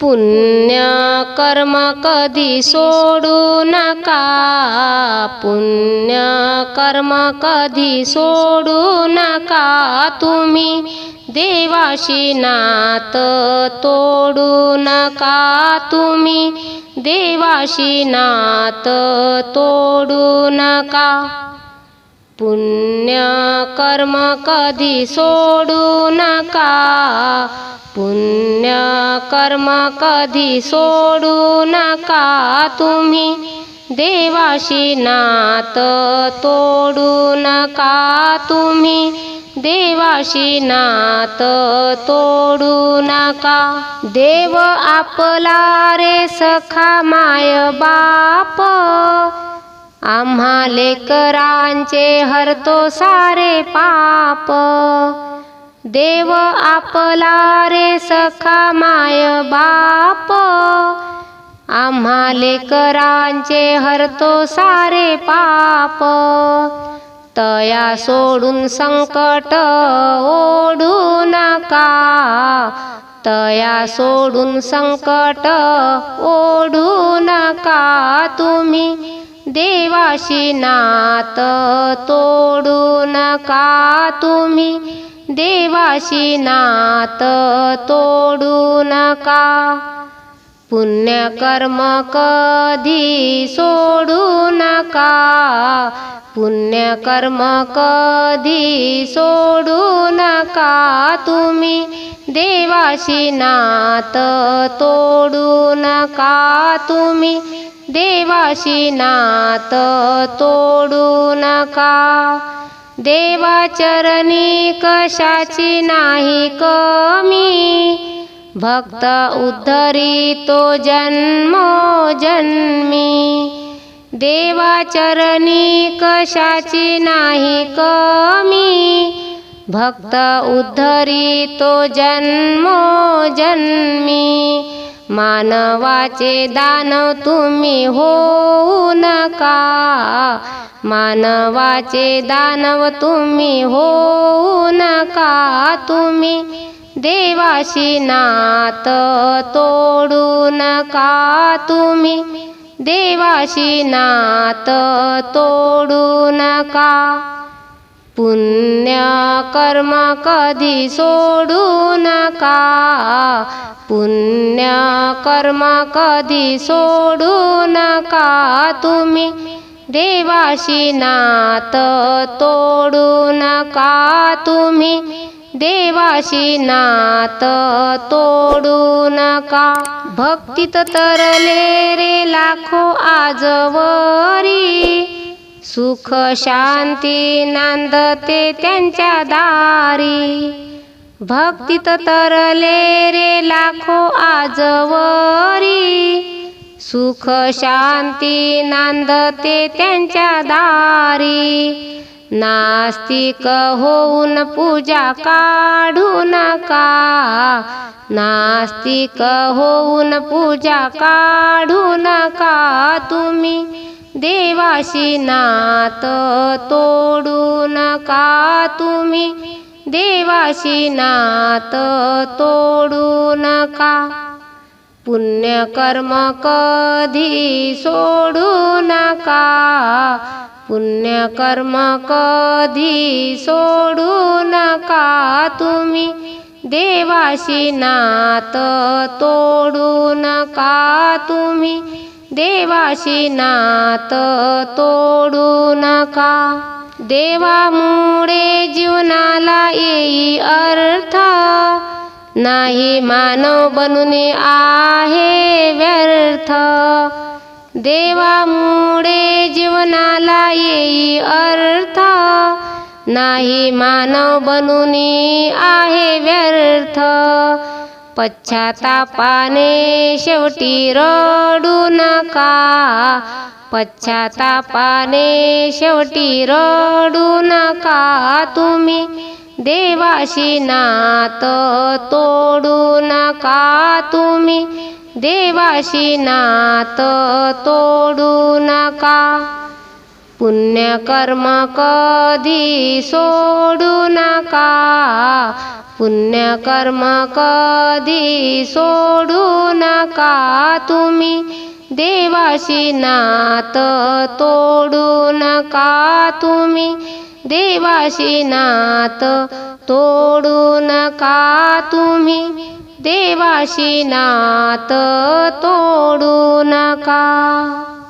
पुण्य कर्म कधी सोडू नका. पुण्य कर्म कधी सोडू नका. तुम्ही देवाशी नात तोडू नका. तुम्ही देवाशी नात तोडू नका. पुण्य कर्म कधी सोडू नका. पुण्य कर्म कधी सोडू नका. तुम्ही देवाशी नात तोडू नका. तुम्ही देवाशी नात तोडू नका. देव आपला रे सखा माय बाप. आम्हा लेकरांचे हरतो सारे पाप. देव आपला रे सखा माय बाप. आम्हा लेकरांचे हरतो सारे पाप. तया सोडून संकट ओढू नका. तया सोडून संकट ओढू नका तुम्ही. देवाशी नात तोडू नका तुम्ही? देवाशी नात तोडू नका पुण्यकर्म कधी सोडू नका पुण्यकर्म कधी सोडू नका तुम्ही. देवाशी नात तोडू नका तुम्ही. देवाशी नात तोडू नका. देवाचरणी कशाची नाही कमी. भक्त उद्धरितो जन्मोजन्मी देवाचरणी कशाची नाही कमी? भक्त उद्धरितो जन्मोजन्मी मानवाचे दानव तुम्ही होऊ नका. मानवाचे दानव तुम्ही होऊ नका. तुम्ही देवाशी नात तोडू नका. तुम्ही देवाशी नात तोडू नका. पुण्य कर्म कधी सोडू नका. पुण्य कर्म कधी सोडू नका. तुम्ही देवाशी नात तोडू नका. तुम्ही देवाशी नात तोडू नका. भक्तीत तरले रे लाखो आजवरी. सुख शांती नांदते त्यांच्या दारी. भक्तीत तरले रे लाखो आजवरी. सुख शांती नांदते त्यांच्या दारी. नास्तिक होऊन पूजा काढू नका. नास्तिक होऊन पूजा काढू नका. तुम्ही देवाशी नात तोडू नका. तुम्ही देवाशी नात तोडू नका. पुण्यकर्म कधी सोडू नका. पुण्यकर्म कधी सोडू नका तुम्ही. देवाशी नात तोडू नका तुम्ही. देवाशी नात तोडू नका. देवामुळे जीवनाला येई अर्थ नाही. मानव बनून आहे व्यर्थ. देवामुळे जीवनाला येई अर्थ नाही मानव बनून आहे व्यर्थ. पश्चातापाने शेवटी रडू नका. पश्चातापाने शेवटी रडू नका. तुम्ही देवाशी नात तोडू नका. तुम्ही देवाशी नात तोडू नका. पुण्यकर्म कधी सोडू नका. पुण्यकर्म कधी सोडू नका. तुम्ही देवाशी नात तोडू नका. तुम्ही देवाशी नात तोडू नका. तुम्ही देवाशी नात तोडू नका.